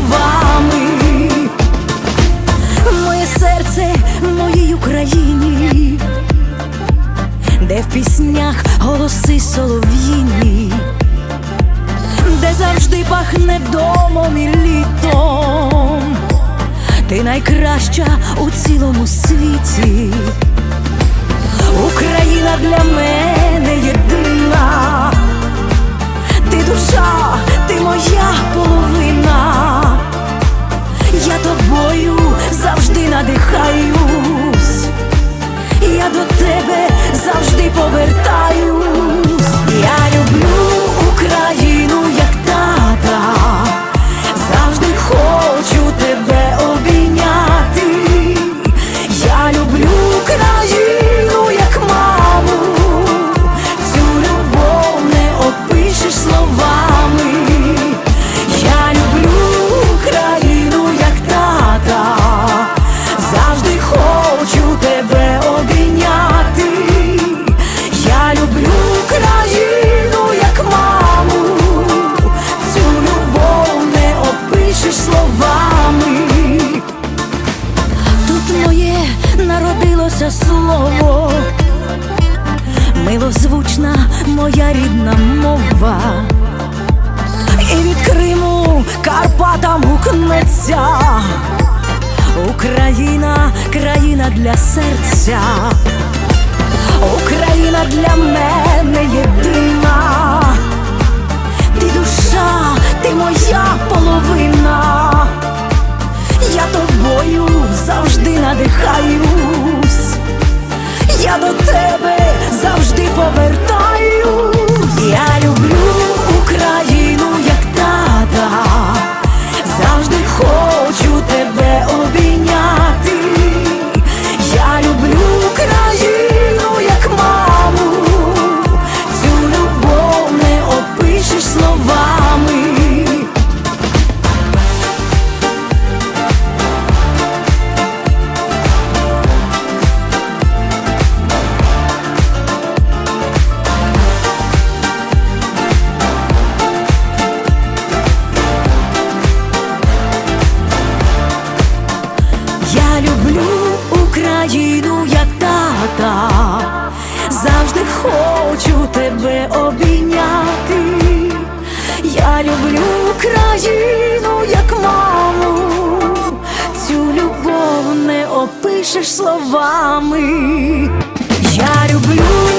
словами, моє серце моїй Україні, де в піснях голоси солов'їні, де завжди пахне домом і літом, ти найкраща у цілому світі, Україна для мене є. Слово, милозвучна моя рідна мова, і від Криму Карпатам гукнеться. Україна, країна для серця, Україну, як тата, завжди хочу тебе обійняти. Я люблю країну, як маму, цю любов не опишеш словами. Я люблю